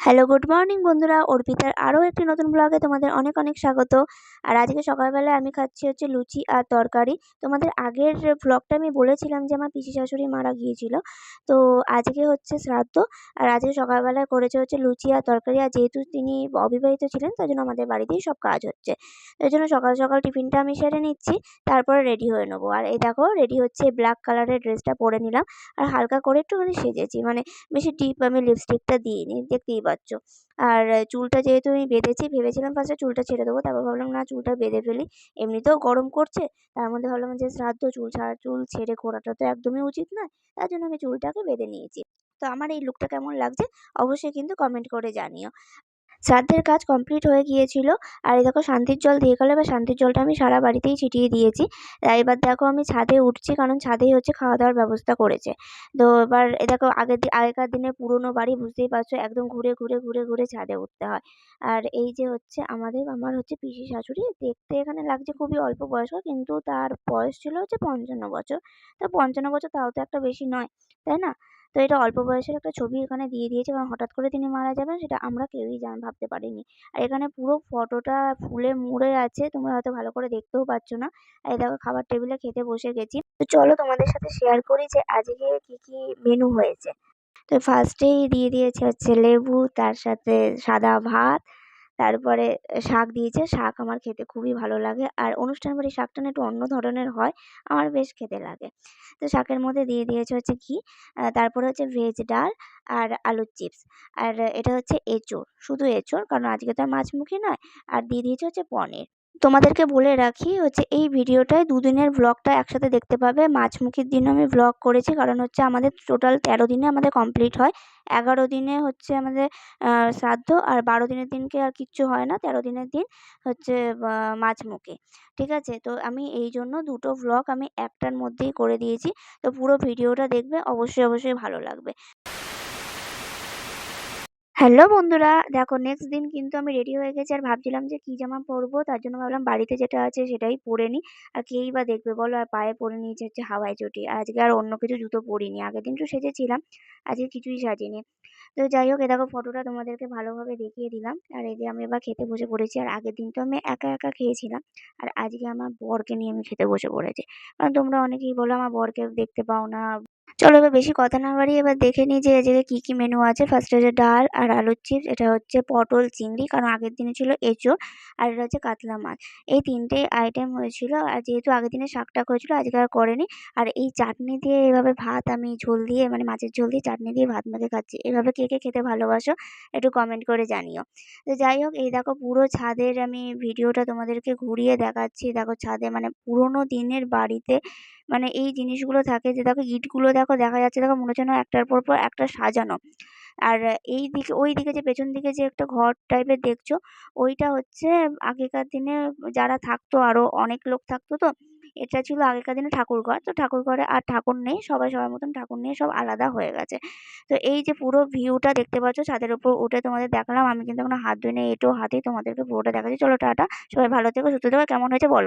Hello good morning বন্ধুরা। অর্পিতার আরও একটি নতুন ব্লগে তোমাদের অনেক অনেক স্বাগত। আর আজকে সকালবেলায় আমি খাচ্ছি হচ্ছে লুচি আর তরকারি। তোমাদের আগের ব্লগটা আমি বলেছিলাম যে আমার পিসি শাশুড়ি মারা গিয়েছিল। তো আজকে হচ্ছে শ্রাদ্ধ, আর আজকে সকালবেলায় করেছে হচ্ছে লুচি আর তরকারি। আর যেহেতু তিনি অবিবাহিত ছিলেন তাই জন্য আমাদের বাড়িতেই সব কাজ হচ্ছে। তাই জন্য সকাল সকাল টিফিনটা আমি সেরে নিচ্ছি, তারপরে রেডি হয়ে নেব। আর এই দেখো রেডি হচ্ছে ব্ল্যাক কালারের ড্রেসটা পরে নিলাম। আর হালকা করে একটুখানি সেজেছি মানে বেশি ডিপ আমি লিপস্টিকটা দিইনি, দেখতেই পাচ্ছ। আর চুলটা যেহেতু আমি বেঁধেছি, ভেবেছিলাম ফার্স্টে চুলটা ছেড়ে দেবো, তারপর ভাবলাম না চুলটা বেঁধে ফেলি। এমনিতেও গরম করছে, তার মধ্যে ভাবলাম যে শ্রাদ্ধ চুল ছাড়া চুল ছেড়ে ঘোরাটা তো একদমই উচিত নয়, তার জন্য আমি চুলটাকে বেঁধে নিয়েছি। তো আমার এই লুকটা কেমন লাগছে? অবশ্যই কিন্তু কমেন্ট করে জানিও। শ্রাদ্ধের কাজ কমপ্লিট হয়ে গিয়েছিল। আর এই দেখো শান্তির জল দিয়ে গেলো, এবার শান্তির জলটা আমি সারা বাড়িতেই ছিটিয়ে দিয়েছি। এবার দেখো আমি ছাদে উঠছি, কারণ ছাদেই হচ্ছে খাওয়া দাওয়ার ব্যবস্থা করেছে। তো এবার এ দেখো আগের আগেকার দিনে পুরোনো বাড়ি বুঝতেই পারছ, একদম ঘুরে ঘুরে ঘুরে ঘুরে ছাদে উঠতে হয়। আর এই যে হচ্ছে আমাদের, আমার হচ্ছে পিসি শাশুড়ি, দেখতে এখানে লাগছে খুবই অল্প বয়স্ক, কিন্তু তার বয়স ছিল হচ্ছে পঞ্চান্ন বছর। তো পঞ্চান্ন বছর তাও তো একটা বেশি নয়, তাই না? তো এটা অল্প বয়সের একটা ছবি এখানে দিয়ে দিয়েছে কারণ হঠাৎ করে তিনি মারা যাবেন সেটা আমরা কেউই জান, ভাবতে পারিনি। আর এখানে পুরো ফটোটা ফুলে মুড়ে আছে, তোমরা হয়তো ভালো করে দেখতেও পাচ্ছ না। আর এই দেখো খাবার টেবিলে খেতে বসে গেছি। তো চলো তোমাদের সাথে শেয়ার করি যে আজকে কী কী মেনু হয়েছে। তো ফার্স্টেই দিয়ে দিয়েছে হচ্ছে লেবু, তার সাথে সাদা ভাত তারপরে শাক দিয়েছে। শাক আমার খেতে খুবই ভালো লাগে। আর অনুষ্ঠান বাড়ির শাকটা না একটু অন্য ধরনের হয়। আমার বেশ খেতে লাগে। তো শাকের মধ্যে দিয়ে দিয়েছে হচ্ছে ঘি তারপরে হচ্ছে ভেজ ডাল আর আলুর চিপস আর এটা হচ্ছে এঁচোড়। শুধু এঁচোড়, কারণ আজকে তো আর মাছমুখী নয়। আর দিয়ে দিয়েছে হচ্ছে পনির। তোমাদেরকে বলে রাখি হচ্ছে এই ভিডিওটায় দুদিনের ব্লগটা একসাথে দেখতে পাবে। মাছমুখির দিনও আমি ব্লগ করেছি, কারণ হচ্ছে আমাদের টোটাল তেরো দিনে আমাদের কমপ্লিট হয়। এগারো দিনে হচ্ছে আমাদের শ্রাদ্ধ আর বারো দিনের দিনকে আর কিচ্ছু হয় না, তেরো দিনের দিন হচ্ছে মাছমুখী ঠিক আছে? তো আমি এই জন্য দুটো ব্লগ আমি একটার মধ্যেই করে দিয়েছি। তো পুরো ভিডিওটা দেখবে, অবশ্যই অবশ্যই ভালো লাগবে। হ্যালো বন্ধুরা, দেখো নেক্সট দিন কিন্তু আমি রেডি হয়ে গেছি আর ভাবছিলাম যে কী জামা পরবো, তার জন্য ভাবলাম বাড়িতে যেটা আছে সেটাই পরে নিই। আর কেই বা দেখবে বলো, আর পায়ে পরে নিয়েছি হচ্ছে হাওয়াই চটি। আজকে আর অন্য কিছু জুতো পরিনি, আগের দিন তো সেজেছিলাম, আজকে কিছুই সাজিনি। তো যাই হোক, এ দেখো ফটোটা তোমাদেরকে ভালোভাবে দেখিয়ে দিলাম। আর এই যে আমি এবার খেতে বসে পড়েছি, আর আগের দিন তো আমি একা একা খেয়েছিলাম, আর আজকে আমার বরকে নিয়ে আমি খেতে বসে পড়েছি। কারণ তোমরা অনেকেই বলো, আমার বরকে দেখতে পাও না। চলো এবার বেশি কথা না বাড়িয়ে এবার দেখে নিই যে আজকে কী কী মেনু আছে। ফার্স্টে হচ্ছে ডাল আর আলুর চিপস এটা হচ্ছে পটল, চিংড়ি, কারণ আগের দিনে ছিল এঁচোড় আর এটা হচ্ছে কাতলা মাছ। এই তিনটে আইটেম হয়েছিল আর যেহেতু আগের দিনে শাক টাক হয়েছিলো, আজকে আর করেনি। আর এই চাটনি দিয়ে এভাবে ভাত আমি ঝোল দিয়ে মানে মাছের ঝোল দিয়ে চাটনি দিয়ে ভাত মেখে খাচ্ছি। এভাবে কে কে খেতে ভালোবাসো একটু কমেন্ট করে জানিও। তো যাই হোক, এই দেখো পুরো ছাদের আমি ভিডিওটা তোমাদেরকে ঘুরিয়ে দেখাচ্ছি। দেখো ছাদে মানে পুরোনো দিনের বাড়িতে মানে এই জিনিসগুলো থাকে যে দেখো ইটগুলো দেখো, দেখা যাচ্ছে দেখো, মনে হচ্ছে যেন একটার পর পর একটা সাজানো। আর এই দিকে, ওই দিকে যে পেছন দিকে যে একটা ঘর টাইপের দেখছ, ওইটা হচ্ছে আগেকার দিনে যারা থাকতো আরও অনেক লোক থাকতো তো, এটা ছিল আগেকার দিনে ঠাকুর ঘর। তো ঠাকুর ঘরে আর ঠাকুর নেই, সবাই সবার মতন ঠাকুর নিয়ে সব আলাদা হয়ে গেছে। তো এই যে পুরো ভিউটা দেখতে পাচ্ছ, ছাদের উপর উঠে তোমাদের দেখালাম, আমি কিন্তু এখনও হাত ধুয়ে নিই এঁটো হাতেই তোমাদেরকে পুরোটা দেখাচ্ছি। চলো, টাটা, সবাই ভালো থেকো, সুস্থ থেকো, কেমন হয়েছে বলো।